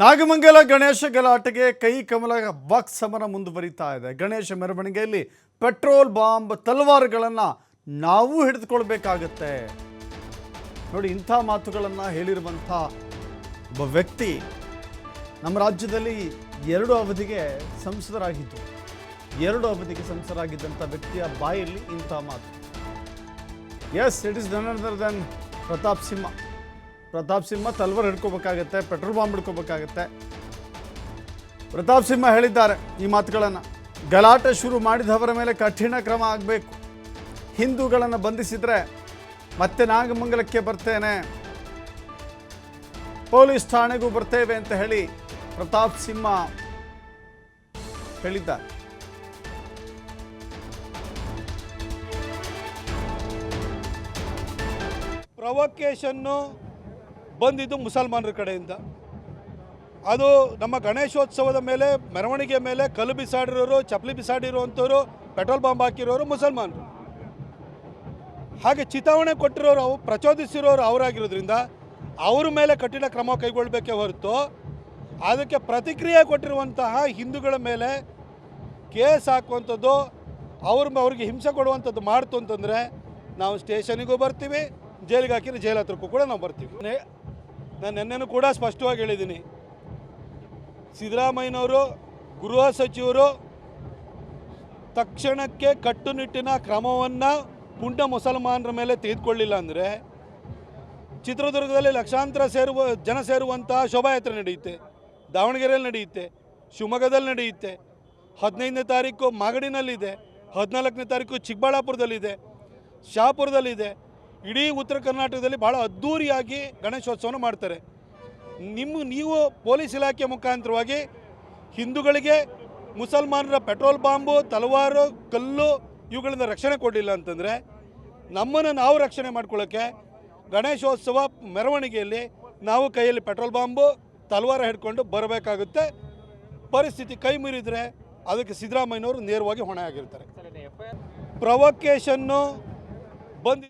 ನಾಗಮಂಗಲ ಗಣೇಶ ಗಲಾಟೆಗೆ ಕೈ ಕಮಲ ಬಾಕ್ಸ್ ಸಮರ ಮುಂದುವರಿತಾ ಇದೆ. ಗಣೇಶ ಮೆರವಣಿಗೆಯಲ್ಲಿ ಪೆಟ್ರೋಲ್ ಬಾಂಬ್ ತಲವಾರುಗಳನ್ನು ನಾವು ಹಿಡಿದುಕೊಳ್ಬೇಕಾಗತ್ತೆ. ನೋಡಿ, ಇಂಥ ಮಾತುಗಳನ್ನು ಹೇಳಿರುವಂಥ ಒಬ್ಬ ವ್ಯಕ್ತಿ ನಮ್ಮ ರಾಜ್ಯದಲ್ಲಿ ಎರಡು ಅವಧಿಗೆ ಸಂಸದರಾಗಿದ್ದು, ಎರಡು ಅವಧಿಗೆ ಸಂಸದರಾಗಿದ್ದಂಥ ವ್ಯಕ್ತಿಯ ಬಾಯಲ್ಲಿ ಇಂಥ ಮಾತು. Yes it is none other than Pratap Simha. Pratap Simha ತಲ್ವರ್ ಹಿಡ್ಕೋಬೇಕಾಗತ್ತೆ, ಪೆಟ್ರೋಲ್ ಬಾಂಬ್ ಹಿಡ್ಕೋಬೇಕಾಗತ್ತೆ. ಪ್ರತಾಪ್ ಸಿಂಹ ಹೇಳಿದ್ದಾರೆ ಈ ಮಾತುಗಳನ್ನು. ಗಲಾಟೆ ಶುರು ಮಾಡಿದವರ ಮೇಲೆ ಕಠಿಣ ಕ್ರಮ ಆಗಬೇಕು. ಹಿಂದೂಗಳನ್ನು ಬಂಧಿಸಿದರೆ ಮತ್ತೆ ನಾಗಮಂಗಲಕ್ಕೆ ಬರ್ತೇನೆ. ಪೊಲೀಸ್ ಠಾಣೆಗೂ ಬರ್ತೇವೆ ಅಂತ ಹೇಳಿ ಪ್ರತಾಪ್ ಸಿಂಹ ಹೇಳಿದ್ದಾರೆ. ಪ್ರವೊಕೇಶನ್ನು ಬಂದಿದ್ದು ಮುಸಲ್ಮಾನರ ಕಡೆಯಿಂದ. ಅದು ನಮ್ಮ ಗಣೇಶೋತ್ಸವದ ಮೇಲೆ ಮೆರವಣಿಗೆ ಮೇಲೆ ಕಲ್ಲು ಬಿಸಾಡಿರೋರು, ಚಪ್ಪಲಿ ಬಿಸಾಡಿರುವಂಥವ್ರು, ಪೆಟ್ರೋಲ್ ಬಾಂಬ್ ಹಾಕಿರೋರು ಮುಸಲ್ಮಾನರು. ಹಾಗೆ ಚಿತಾವಣೆ ಕೊಟ್ಟಿರೋರು ಪ್ರಚೋದಿಸಿರೋರು ಅವರಾಗಿರೋದ್ರಿಂದ ಅವ್ರ ಮೇಲೆ ಕಠಿಣ ಕ್ರಮ ಕೈಗೊಳ್ಳಬೇಕೇ ಹೊರತು ಅದಕ್ಕೆ ಪ್ರತಿಕ್ರಿಯೆ ಕೊಟ್ಟಿರುವಂತಹ ಹಿಂದೂಗಳ ಮೇಲೆ ಕೇಸ್ ಹಾಕುವಂಥದ್ದು, ಅವ್ರ ಅವ್ರಿಗೆ ಹಿಂಸೆ ಕೊಡುವಂಥದ್ದು ಮಾಡ್ತು ಅಂತಂದರೆ ನಾವು ಸ್ಟೇಷನಿಗೂ ಬರ್ತೀವಿ, ಜೈಲಿಗೆ ಹಾಕಿದ್ರೆ ಜೈಲ್ ಹತ್ರಕ್ಕೂ ಕೂಡ ನಾವು ಬರ್ತೀವಿ. ನಾನು ನಿನ್ನೆನೂ ಕೂಡ ಸ್ಪಷ್ಟವಾಗಿ ಹೇಳಿದ್ದೀನಿ. ಸಿದ್ದರಾಮಯ್ಯನವರು, ಗೃಹ ಸಚಿವರು ತಕ್ಷಣಕ್ಕೆ ಕಟ್ಟುನಿಟ್ಟಿನ ಕ್ರಮವನ್ನು ಪುಂಡ ಮುಸಲ್ಮಾನರ ಮೇಲೆ ತೆಗೆದುಕೊಳ್ಳಿಲ್ಲ ಅಂದರೆ ಚಿತ್ರದುರ್ಗದಲ್ಲಿ ಲಕ್ಷಾಂತರ ಸೇರುವ ಜನ ಸೇರುವಂತಹ ಶೋಭಾಯಾತ್ರೆ ನಡೆಯುತ್ತೆ. ದಾವಣಗೆರೆಯಲ್ಲಿ ನಡೆಯುತ್ತೆ, ಶಿವಮೊಗ್ಗದಲ್ಲಿ ನಡೆಯುತ್ತೆ. ಹದಿನೈದನೇ ತಾರೀಕು ಮಾಗಡಿನಲ್ಲಿದೆ, ಹದಿನಾಲ್ಕನೇ ತಾರೀಕು ಚಿಕ್ಕಬಳ್ಳಾಪುರದಲ್ಲಿದೆ ಶಹಾಪುರದಲ್ಲಿದೆ ಇಡೀ ಉತ್ತರ ಕರ್ನಾಟಕದಲ್ಲಿ ಭಾಳ ಅದ್ಧೂರಿಯಾಗಿ ಗಣೇಶೋತ್ಸವನ ಮಾಡ್ತಾರೆ. ನಿಮ್ಮ ನೀವು ಪೊಲೀಸ್ ಇಲಾಖೆ ಮುಖಾಂತರವಾಗಿ ಹಿಂದೂಗಳಿಗೆ ಮುಸಲ್ಮಾನರ ಪೆಟ್ರೋಲ್ ಬಾಂಬು ತಲವಾರು ಕಲ್ಲು ಇವುಗಳಿಂದ ರಕ್ಷಣೆ ಕೊಡಲಿಲ್ಲ ಅಂತಂದರೆ ನಮ್ಮನ್ನು ನಾವು ರಕ್ಷಣೆ ಮಾಡ್ಕೊಳ್ಳೋಕ್ಕೆ ಗಣೇಶೋತ್ಸವ ಮೆರವಣಿಗೆಯಲ್ಲಿ ನಾವು ಕೈಯಲ್ಲಿ ಪೆಟ್ರೋಲ್ ಬಾಂಬು ತಲವಾರ ಹಿಡ್ಕೊಂಡು ಬರಬೇಕಾಗುತ್ತೆ. ಪರಿಸ್ಥಿತಿ ಕೈ ಮೀರಿದರೆ ಅದಕ್ಕೆ ಸಿದ್ದರಾಮಯ್ಯನವರು ನೇರವಾಗಿ ಹೊಣೆ ಆಗಿರ್ತಾರೆ ಪ್ರವೊಕೇಶನ್ನು ಬಂದಿ